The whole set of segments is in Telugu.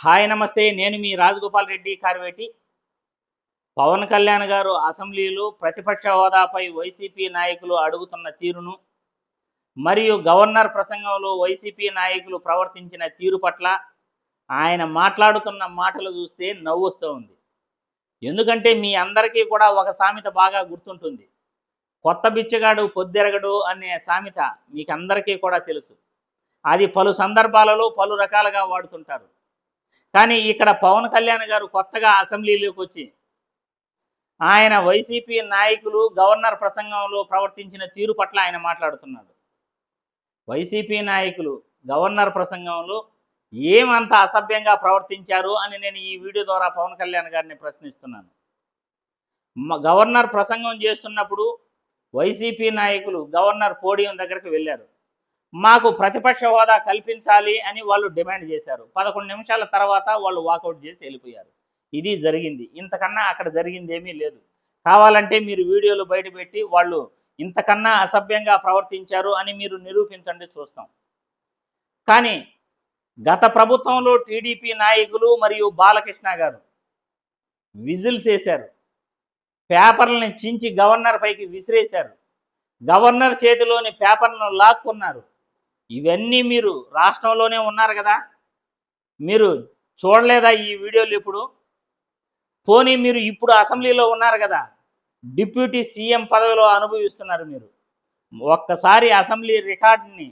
హాయ్ నమస్తే. నేను మీ రాజగోపాల్ రెడ్డి కార్వేటి పవన్ కళ్యాణ్ గారు అసెంబ్లీలో ప్రతిపక్ష హోదాపై వైసీపీ నాయకులు అడుగుతున్న తీరును మరియు గవర్నర్ ప్రసంగంలో వైసీపీ నాయకులు ప్రవర్తించిన తీరు పట్ల ఆయన మాట్లాడుతున్న మాటలు చూస్తే నవ్వు ఉంది. ఎందుకంటే మీ అందరికీ కూడా ఒక సామెత బాగా గుర్తుంటుంది. కొత్త బిచ్చగాడు పొద్దెరగడు అనే సామెత మీకు అందరికీ కూడా తెలుసు. అది పలు సందర్భాలలో పలు రకాలుగా వాడుతుంటారు. కానీ ఇక్కడ పవన్ కళ్యాణ్ గారు కొత్తగా అసెంబ్లీలోకి వచ్చి ఆయన వైసీపీ నాయకులు గవర్నర్ ప్రసంగంలో ప్రవర్తించిన తీరు పట్ల ఆయన మాట్లాడుతున్నాడు. వైసీపీ నాయకులు గవర్నర్ ప్రసంగంలో ఏమంత అసభ్యంగా ప్రవర్తించారు అని నేను ఈ వీడియో ద్వారా పవన్ కళ్యాణ్ గారిని ప్రశ్నిస్తున్నాను. గవర్నర్ ప్రసంగం చేస్తున్నప్పుడు వైసీపీ నాయకులు గవర్నర్ పోడియం దగ్గరకు వెళ్ళారు. మాకు ప్రతిపక్ష హోదా కల్పించాలి అని వాళ్ళు డిమాండ్ చేశారు. పదకొండు నిమిషాల తర్వాత వాళ్ళు వాకౌట్ చేసి వెళ్ళిపోయారు. ఇది జరిగింది. ఇంతకన్నా అక్కడ జరిగింది ఏమీ లేదు. కావాలంటే మీరు వీడియోలు బయటపెట్టి వాళ్ళు ఇంతకన్నా అసభ్యంగా ప్రవర్తించారు అని మీరు నిరూపించండి చూస్తాం. కానీ గత ప్రభుత్వంలో టీడీపీ నాయకులు మరియు బాలకృష్ణ గారు విజిల్స్ వేశారు పేపర్లని చించి గవర్నర్ పైకి విసిరేశారు. గవర్నర్ చేతిలోని పేపర్లను లాక్కున్నారు. ఇవన్నీ మీరు రాష్ట్రంలోనే ఉన్నారు కదా? మీరు చూడలేదా ఈ వీడియోలు ఇప్పుడు? పోనీ మీరు ఇప్పుడు అసెంబ్లీలో ఉన్నారు కదా? డిప్యూటీ సీఎం పదవిలో అనుభవిస్తున్నారు మీరు. ఒక్కసారి అసెంబ్లీ రికార్డుని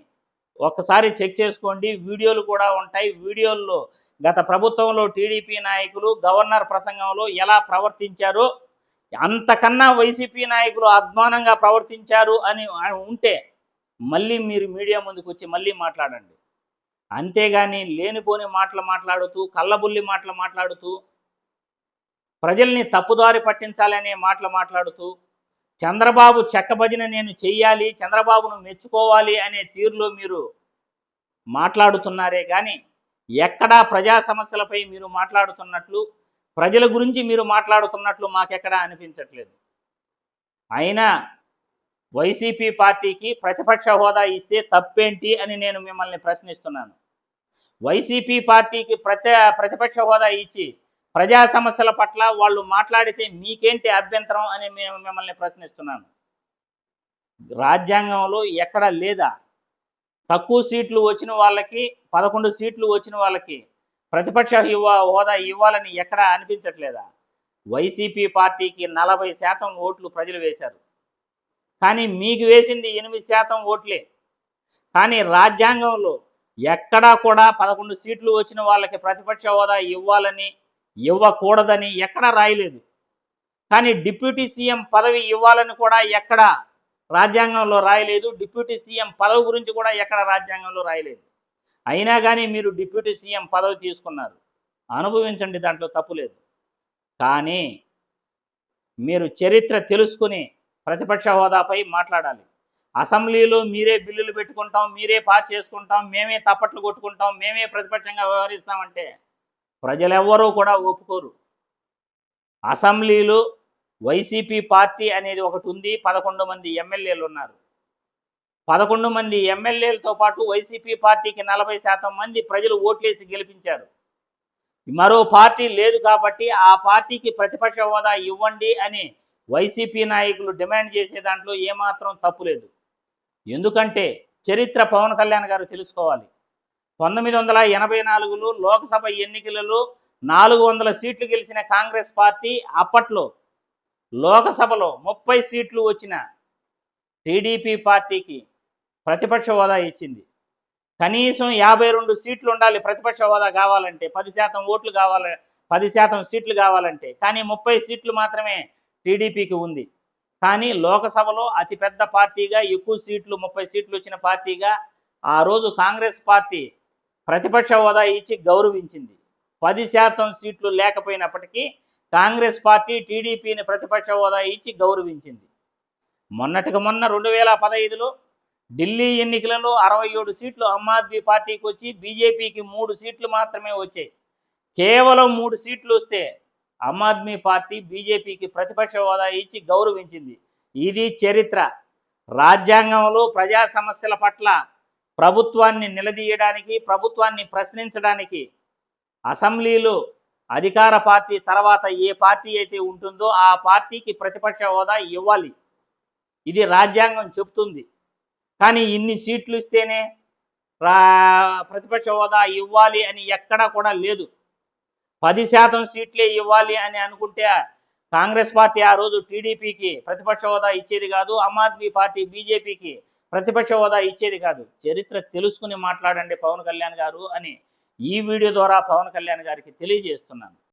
ఒక్కసారి చెక్ చేసుకోండి. వీడియోలు కూడా ఉంటాయి. వీడియోల్లో గత ప్రభుత్వంలో టీడీపీ నాయకులు గవర్నర్ ప్రసంగంలో ఎలా ప్రవర్తించారో అంతకన్నా వైసీపీ నాయకులు అధ్వానంగా ప్రవర్తించారు అని ఉంటే మళ్ళీ మీరు మీడియా ముందుకు వచ్చి మళ్ళీ మాట్లాడండి. అంతేగాని లేనిపోని మాటలు మాట్లాడుతూ కళ్ళబుల్లి మాటలు మాట్లాడుతూ ప్రజల్ని తప్పుదారి పట్టించాలనే మాటలు మాట్లాడుతూ చంద్రబాబు చెక్కభజన నేను చెయ్యాలి చంద్రబాబును మెచ్చుకోవాలి అనే తీరులో మీరు మాట్లాడుతున్నారే కానీ ఎక్కడా ప్రజా సమస్యలపై మీరు మాట్లాడుతున్నట్లు ప్రజల గురించి మీరు మాట్లాడుతున్నట్లు మాకెక్కడా అనిపించట్లేదు. అయినా వైసీపీ పార్టీకి ప్రతిపక్ష హోదా ఇస్తే తప్పేంటి అని నేను మిమ్మల్ని ప్రశ్నిస్తున్నాను. వైసీపీ పార్టీకి ప్రతి ప్రతిపక్ష హోదా ఇచ్చి ప్రజా సమస్యల పట్ల వాళ్ళు మాట్లాడితే మీకేంటి అభ్యంతరం అని మేము మిమ్మల్ని ప్రశ్నిస్తున్నాను. రాజ్యాంగంలో ఎక్కడ లేదా? తక్కువ సీట్లు వచ్చిన వాళ్ళకి పదకొండు సీట్లు వచ్చిన వాళ్ళకి ప్రతిపక్ష హోదా ఇవ్వాలని ఎక్కడా అనిపించట్లేదా? వైసీపీ పార్టీకి నలభై శాతం ఓట్లు ప్రజలు వేశారు. కానీ మీకు వేసింది ఎనిమిది శాతం ఓట్లే. కానీ రాజ్యాంగంలో ఎక్కడా కూడా పదకొండు సీట్లు వచ్చిన వాళ్ళకి ప్రతిపక్ష హోదా ఇవ్వాలని ఇవ్వకూడదని ఎక్కడా రాయలేదు. కానీ డిప్యూటీ సీఎం పదవి ఇవ్వాలని కూడా ఎక్కడ రాజ్యాంగంలో రాయలేదు. డిప్యూటీ సీఎం పదవి గురించి కూడా ఎక్కడ రాజ్యాంగంలో రాయలేదు. అయినా కానీ మీరు డిప్యూటీ సీఎం పదవి తీసుకున్నారు. అనుభవించండి దాంట్లో తప్పు లేదు. కానీ మీరు చరిత్ర తెలుసుకుని ప్రతిపక్ష హోదాపై మాట్లాడాలి. అసెంబ్లీలో మీరే బిల్లులు పెట్టుకుంటాం మీరే పాస్ చేసుకుంటాం మేమే తప్పట్లు కొట్టుకుంటాం మేమే ప్రతిపక్షంగా వ్యవహరిస్తామంటే ప్రజలెవ్వరూ కూడా ఒప్పుకోరు. అసెంబ్లీలో వైసీపీ పార్టీ అనేది ఒకటి ఉంది పదకొండు మంది ఎమ్మెల్యేలు ఉన్నారు. పదకొండు మంది ఎమ్మెల్యేలతో పాటు వైసీపీ పార్టీకి నలభై శాతం మంది ప్రజలు ఓట్లేసి గెలిపించారు. మరో పార్టీ లేదు కాబట్టి ఆ పార్టీకి ప్రతిపక్ష హోదా ఇవ్వండి అని వైసీపీ నాయకులు డిమాండ్ చేసే దాంట్లో ఏమాత్రం తప్పు లేదు. ఎందుకంటే చరిత్ర పవన్ కళ్యాణ్ గారు తెలుసుకోవాలి. పంతొమ్మిది వందల ఎనభై నాలుగులో లోక్సభ ఎన్నికలలో నాలుగు వందల సీట్లు గెలిచిన కాంగ్రెస్ పార్టీ అప్పట్లో లోకసభలో ముప్పై సీట్లు వచ్చిన టీడీపీ పార్టీకి ప్రతిపక్ష హోదా ఇచ్చింది. కనీసం యాభై రెండు సీట్లు ఉండాలి ప్రతిపక్ష హోదా కావాలంటే పది శాతం ఓట్లు కావాలి పది శాతం సీట్లు కావాలంటే కానీ ముప్పై సీట్లు మాత్రమే టీడీపీకి ఉంది. కానీ లోకసభలో అతిపెద్ద పార్టీగా ఎక్కువ సీట్లు ముప్పై సీట్లు వచ్చిన పార్టీగా ఆ రోజు కాంగ్రెస్ పార్టీ ప్రతిపక్ష హోదా ఇచ్చి గౌరవించింది. పది శాతం సీట్లు లేకపోయినప్పటికీ కాంగ్రెస్ పార్టీ టీడీపీని ప్రతిపక్ష హోదా ఇచ్చి గౌరవించింది. మొన్నటికి మొన్న రెండు వేల పదహైదులో ఢిల్లీ ఎన్నికలలో అరవై ఏడు సీట్లు ఆమ్ ఆద్మీ పార్టీకి వచ్చి బీజేపీకి మూడు సీట్లు మాత్రమే వచ్చాయి. కేవలం మూడు సీట్లు వస్తే ఆమ్ ఆద్మీ పార్టీ బీజేపీకి ప్రతిపక్ష హోదా ఇచ్చి గౌరవించింది. ఇది చరిత్ర. రాజ్యాంగంలో ప్రజా సమస్యల పట్ల ప్రభుత్వాన్ని నిలదీయడానికి ప్రభుత్వాన్ని ప్రశ్నించడానికి అసెంబ్లీలో అధికార పార్టీ తర్వాత ఏ పార్టీ అయితే ఉంటుందో ఆ పార్టీకి ప్రతిపక్ష హోదా ఇవ్వాలి. ఇది రాజ్యాంగం చెప్తుంది కానీ ఇన్ని సీట్లు ఇస్తేనే రా ప్రతిపక్ష హోదా ఇవ్వాలి అని ఎక్కడా కూడా లేదు. పది శాతం సీట్లే ఇవ్వాలి అని అనుకుంటే కాంగ్రెస్ పార్టీ ఆ రోజు టీడీపీకి ప్రతిపక్ష హోదా ఇచ్చేది కాదు ఆమ్ ఆద్మీ పార్టీ బీజేపీకి ప్రతిపక్ష హోదా ఇచ్చేది కాదు. చరిత్ర తెలుసుకుని మాట్లాడండి పవన్ కళ్యాణ్ గారు అని ఈ వీడియో ద్వారా పవన్ కళ్యాణ్ గారికి తెలియజేస్తున్నాను.